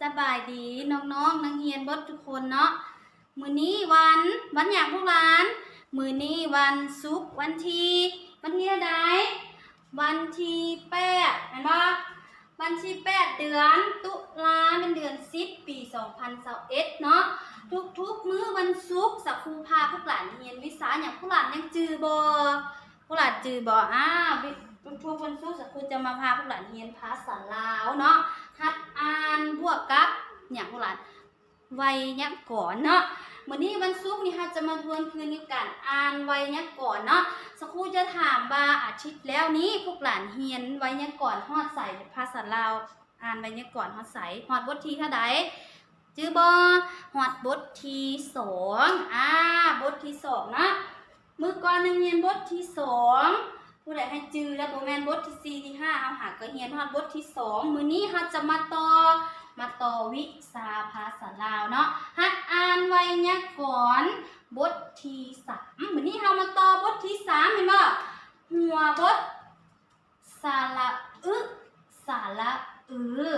สบายดีน้องๆนักเรียนบดทุกคนเนาะมือนี้วันวันอย่างพวกหลานมือนี้วันศุกร์วันทีวันที่อะไดวันที่แปดเห็นปะวันที่แปดเดือนตุลาเป็นเดือนสิบปีสองพันสิบเอ็ดเนาะทุกๆมื้อวันศุกร์สักครูพาพวกหลานเรียนวิชาอย่างพวกหลานยังจือบ่พวกหลานจือบ่อ้าว ทุกๆวันศุกร์สักครูจะมาพาพวกหลานเรียนภาษาลาวเนาะหัดอ่านบวกกับอย่างพวกหลานไวยยักษ์ก่อนเนาะวันนี้วันศุกร์นี่ค่ะจะมาทวนคืนในการอ่านไวยยักษ์ก่อนเนาะสักครู่จะถามว่าอาทิตย์แล้วนี้พวกหลานเฮียนไวยยักษ์ก่อนฮอดใส่ภาษาลาวอ่านไวยยักษ์ก่อนฮอดใส่ฮอดบทที่เท่าใดจื้อบอฮอดบทที่สองอ่าบทที่สองนะมือก่อนหนึงเรียนบทที่สอง ผู้ใดให้จือแล้วโบแมนบทที่สี่ที่ห้าเอาหาก็เฮียนฮอดบทที่สองมื้อนี้เราจะมาต่อมาต่อวิชาภาษาลาวเนาะหัดอ่านไวยากรณ์ก่อนบทที่สามมื้อนี้เรามาต่อบทที่สามเห็นบ่หัวบทสระอึสระอือ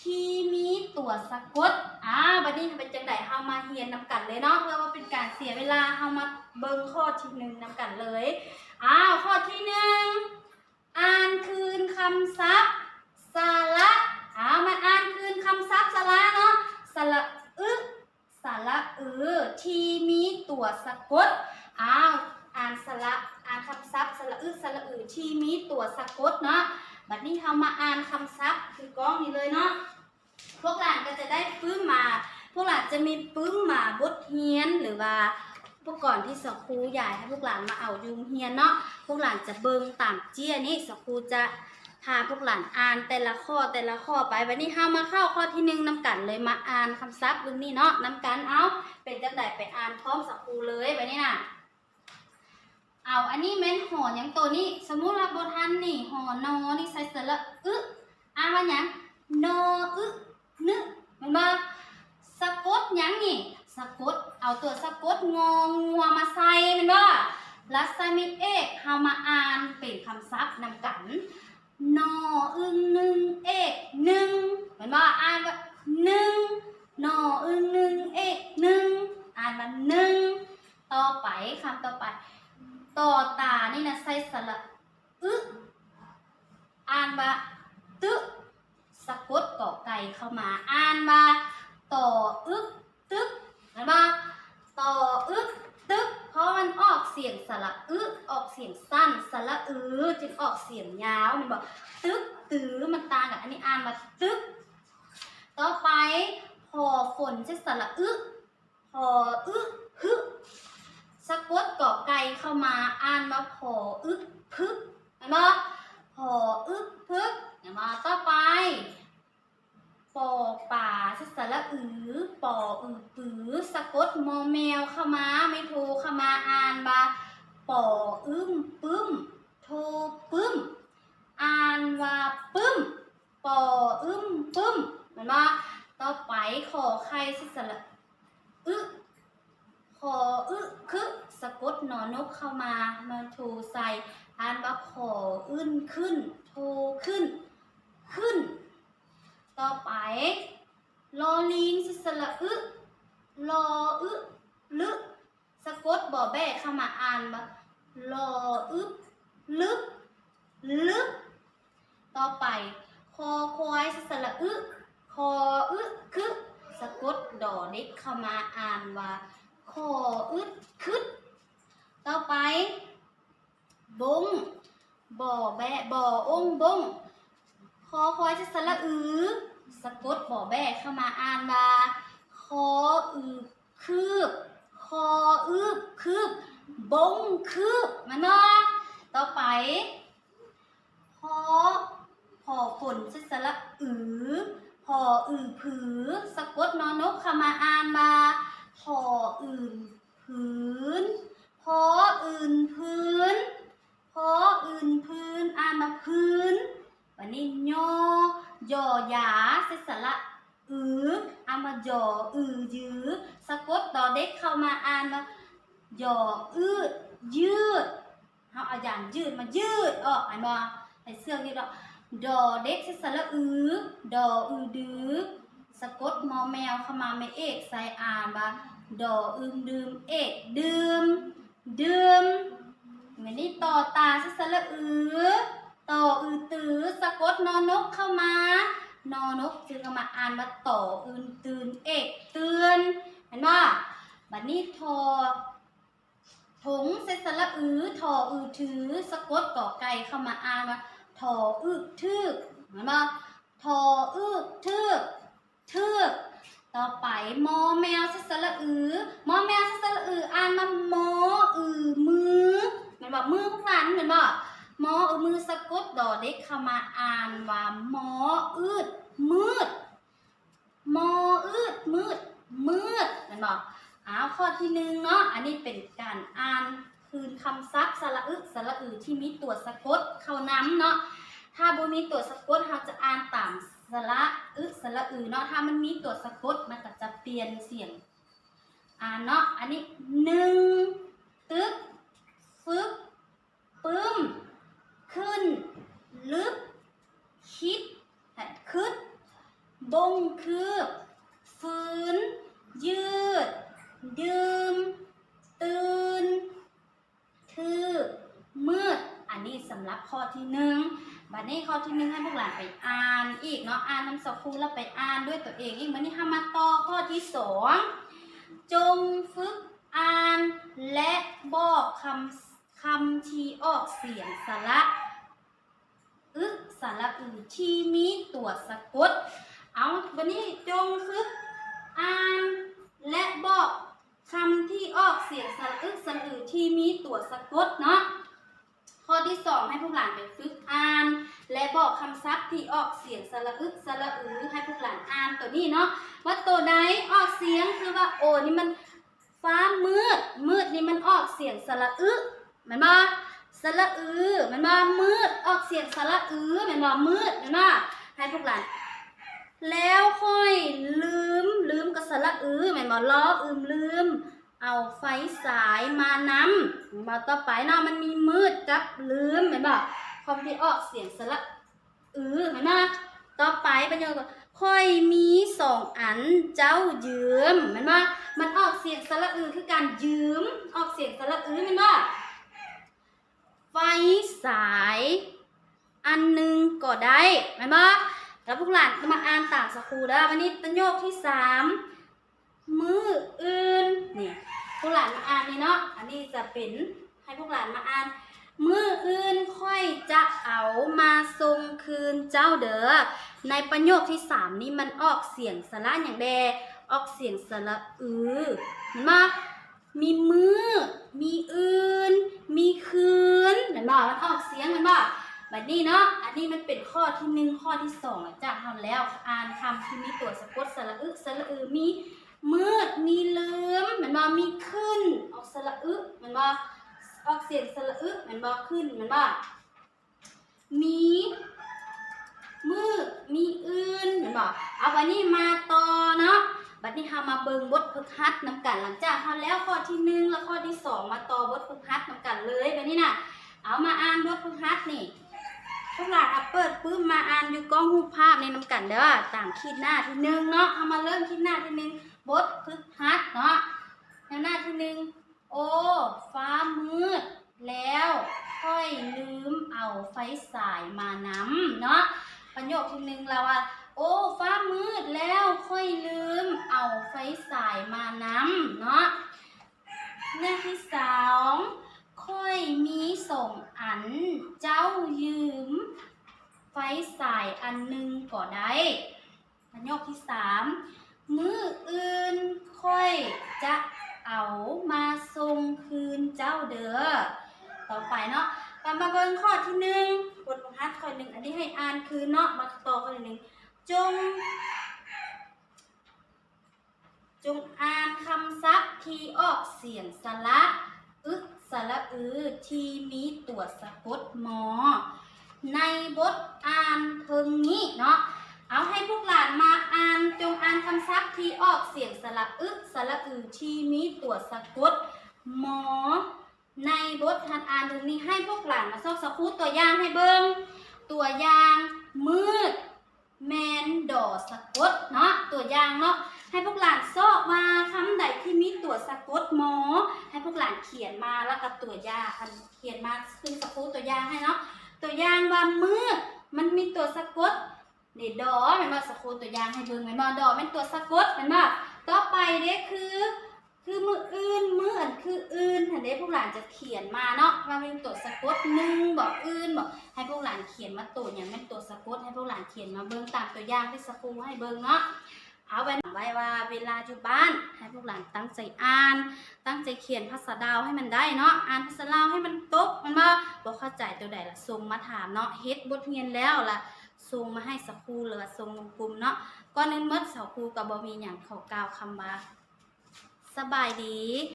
ที่มีตัวสะกด อ่าบัดนี้เป็นจังไดเฮามาเรียนนำกันเลยเนาะเพื่อว่าเป็นการเสียเวลาเฮามาเบิ่งข้อที่หนึ่งนำกันเลยอ้าวข้อที่หนึ่งอ่านคืนคำศัพท์สระอ้าวมาอ่านคืนคำศัพท์สระเนาะสาระอึสาระอือที่มีตัวสะกดอ้าวอ่านสาระอ่านคำศัพท์สระอึสาระอือที่มีตัวสะกดเนาะบัดนี้เรามาอ่านคำศัพท์คือกล้องนี้เลยเนาะ พวกหลานก็จะได้ปึ้มมา พวกหลานจะมีปึ้มมาบทเรียนหรือว่าพวกก่อนที่สครูใหญ่ให้พวกหลานมาเอายุงเฮียนเนาะพวกหลานจะเบิงตามเจี้ยนี่สครูจะพาพวกหลานอ่านแต่ละข้อแต่ละข้อไปวันนี้ห้ามาเข้าข้อที่หนึ่งน้ำกันเลยมาอ่านคำศัพท์เรื่องนี้เนาะน้ำกันเอาเป็นจังไดไปอ่านพร้อมสครูเลยวันนี้น่ะเอาอันนี้แม่นห่อหยังตัวนี้ สมมุติว่าบทันนี่ห่อนอนี่ใส่เสระอึอ่านว่ายังนออึ นึแมันบ่สะกดยังนี่สะกดเอาตัวสะกดงองงัวมาใส่มันบ่ลักษมิเอกเฮามาอ่านเป็นคำศัพท์นำกันนออึงหนึ่งเอกหนึ่งมันบ่อ่านว่าหนึ่งนออึงหนึ่งเอกหนึ่งอ่านว่าหนึ่งต่อไปคำต่อไป ต่อตานี่นะใส่สระอึอ่านว่าตึสะกด เข้ามาอ่านว่าต่ออึกตึกเห็นปะต่ออึกตึกเพราะมันออกเสียงสระอึออกเสียงสั้นสระอือจึงออกเสียงยาวมันบอกตึกตื้อมันต่างกับอันนี้อ่านว่าตึก ต่อไปพอฝนจะสระอึพออึฮึสะกดก่อไก่เข้ามาอ่านมาพออึพึกเห็นไหมพออึพึกเห็นไหมต่อไป ปอป่าสระอือปออือปือสะกดมอแมวเข้ามาไม่โทรเข้ามาอ่านบาปออึ้มปึ้ม โทรปึ้ม อ่านว่าปึ้มปออึ้มปึ้มเห็นไหมต่อไปขอใครสระอึขออึคึสะกดหนอนกเข้ามามาโทรใส่อ่านว่าขออึ้นขึ้น โทรขึ้น ขึ้น ต่อไป ลอลิงสระอึลออึลึสะกดบ่อแบเข้ามาอ่านว่าลออึลึก ลึก ต่อไปคอควายสระอึคออึคึสะกดดอเด็กเข้ามาอ่านว่าคออึดคึดต่อไปบงบ่อแบะบ่อองบงคอคอยจะสระอือ สะกดบ่อแบะเข้ามาอ่านว่าคออือคืบคออึบคืบบงคืบมันเนาะต่อไปพอพอฝนจะสระอือพออือผือ สะกดนอนกเข้ามาอ่านว่าพออื่นผืนพออื่นพื้นพออื่นพื้นอ่านมาพื้นวันนี้โย ยอยาเสสระอือเอามายออือยือสะกดต่อเด็กเข้ามาอ่านมายออืดยืดเอาเอาอย่างยืดมายืดออกอ่านบ่ใส่เสื้อยืดออกดอเด็กเสสระอือดออือดือสะกดมอแมวเข้ามาไม่เอกใส่อ่านบาดออึมดื่มเอกดื่มดื่มเหมือนนี่ต่อตาเสสระอือ ต่ออือตือสะกดนอนกเข้ามานอนกจึงเอามาอ่านว่าต่ออื่นตื่นเอกเตือนเห็นว่าบัดนี้ทอถงเซสระอือทออือถือสะกดก่อไก่เข้ามาอ่านว่าทออึกทึกเห็นว่าทออึกทึกทึกต่อไปมอแมวเซสระอือมอแมวเซสระอืออ่านมามออือมือเหมือนบอกมือพวกหลานเหมือนบอก มอเอามือสะกดดอเด็กขมาอ่านว่ามออืดมืดมออืดมืดมืดเห็นบอกอ้าวข้อที่หนึ่งเนาะอันนี้เป็นการอ่านคืนคำซับสระอึสระอือที่มีตัวสะกดเข้าน้ำเนาะถ้าบ่มีตัวสะกดเราจะอ่านตามสระอึสระอือเนาะถ้ามันมีตัวสะกดมันก็จะเปลี่ยนเสียงอ่านเนาะอันนี้หนึ่งตึกฟึกปึ้ม ขึ้น ลึก คิดหัดคึด บงคืบฝืน ยืด ดื่ม ตื่น ทือมืด อันนี้สำหรับข้อที่หนึ่ง บัดนี้ข้อที่หนึ่งให้พวกหลานไปอ่านอีกเนาะอ่านนำสกูแล้วไปอ่านด้วยตัวเองอีกบัดนี้ทำมาต่อข้อที่สองจงฝึกอ่านและบอกคำคำที่ออกเสียงสระอึสระอือที่มีตัวสะกด เอาวันนี้จงฝึกอ่านและบอกคำที่ออกเสียงสระอึสระอือที่มีตัวสะกดเนาะ ข้อที่สองให้พวกหลานไปฝึกอ่าน และบอกคำศัพท์ที่ออกเสียงสระอึสระอือให้พวกหลานอ่านตัวนี้เนาะว่าตัวใดออกเสียงคือว่าโอ้นี่มันฟ้ามืด มืดนี่มันออกเสียงสระอึมันมาสระอือมันมามืดออกเสียงสระอือมันมามืดแมันมาให้พวกหลานแล้วค่อยลืมลืมกับสระอือแมันมาล้ออืมลืม เอาไฟสายมานำม่นบอกต่อไปเนาะมันมีมืดกับลืมแมันบอกคอมที่ออกเสียงสระ อือแมันมต่อไปเป็นยังค่อยมีสองอันเจ้ายืมแมันว่ามันออกเสียงสระอือคือการยืม ออกเสียงสระอือแมันว่าไฟสาย อันหนึ่งก็ได้แมันว่าแล้วพวกหลานก็มาอ่านต่ามสครูได้วันนี้ประโยคที่สามมืออื่นนี่พวกหลานมาอ่านนี่เนาะอันนี้จะเป็นให้พวกหลานมาอ่าน มืออื่นค่อยจะเอามาทรงคืนเจ้าเด้อ ในประโยคที่สามนี้มันออกเสียงสระอย่างแดออกเสียงสระอือเห็นไหมมีมือ มีอื่น มีคืนเห็นบ่มันออกเสียงเห็นบ่แบบนี้เนาะ อันนี้มันเป็นข้อที่หนึ่งข้อที่สองจากทำแล้ว อ่านคำที่มีตัวสะกดสระอึสระอือมีมืด มีเลือมเหมือนบ่มีขึ้น ออกสระอึเหมือนบ่ ออกเสียงสระอึเหมือนบ่ขึ้นเหมือนบ่มีมือมีอื่นเห็นบอกเอาวันนี้มาต่อเนาะบัดนี้เรามาเบิ่งบทฝึกหัดนำกันหลังจากทำแล้วข้อที่หนึ่งแล้วข้อที่สองมาต่อบทฝึกหัดนำกันเลยบัดนี้น่ะเอามาอ่านบทฝึกหัดนี่พวกหลานเอาเปิดปื้มมาอ่านอยู่กล้องรูปภาพในนำกันเด้อตามขีดหน้าที่หนึ่งเนาะเอามาเริ่มขีดหน้าที่หนึ่งบทฝึกหัดเนาะแนวหน้าที่หนึ่งโอ้ฟ้ามืด แล้วค่อยลืมเอาไฟสายมานำเนาะ ประโยคที่หนึ่งเราว่า โอ้ฟ้ามืดแล้วค่อยลืม เอาไฟสายมานำเนาะเรื่อที่สองค่อยมีส่งอัน เจ้ายืม ไฟสายอันหนึ่งก็ได้ประโยคที่สามมืออื่นค่อยจะเอามาส่งคืนเจ้าเด้อต่อไปเนาะกลับมาเบิ่งข้อที่หนึ่ง บทบรรทัดข้อหนึ่งอันนี้ให้อ่านคือเนาะมาต่อข้อหนึ่งจง จงอ่านคำศัพท์ที่ออกเสียงสระอึสระอือที่มีตัวสะกดมอ ในบทอ่านเทิงนี้เนาะเอาให้พวกหลานมาอ่านจงอ่านคำศัพท์ที่ออกเสียงสระอึสระอือที่มีตัวสะกดมอ ในบททันอ่านถึงนี้ให้พวกหลานมาซอกสกูตัวอย่างให้เบิงตัวอย่างมืด แมนดอสะกดเนาะตัวอย่างเนาะให้พวกหลานซอกมาคำใดที่มีตัวสะกดหมอ ให้พวกหลานเขียนมาแล้วก็ตัวอย่างเขียนมาขึ้นสกูตัวอย่างให้เนาะตัวอย่างว่ามือมันมีตัวสะกดนี่ดอแม่นบ่สกูตัวอย่างให้เบิ่งแม่นบ่ดอเป็นตัวสะกดแม่นบ่ต่อไปเด้คือ คือมืออื่นมืออันคืออื่นเห็นเด้พวกหลานจะเขียนมาเนาะว่าเป็นตัวสะกดหนึ่งบอกอื่นบอกให้พวกหลานเขียนมาตัวอย่างเป็นตัวสะกดให้พวกหลานเขียนมาเบิ่งตามตัวอย่างที่สกูให้เบิ่งเนาะเอาไว้ไว้ว่าเวลาอยู่บ้านให้พวกหลานตั้งใจอ่าน ตั้งใจเขียนภาษาดาวให้มันได้เนาะอ่านภาษาลาวให้มันตกมันว่าบ่เข้าใจตัวใดล่ะส่งมาถามเนาะเฮ็ดบทเรียนแล้วล่ะส่งมาให้สกูหรือว่าส่งลงกลุ่มเนาะก่อนอื่นหมดสาวครูก็บ่มีหยังขอกล่าวคำว่า สบายดี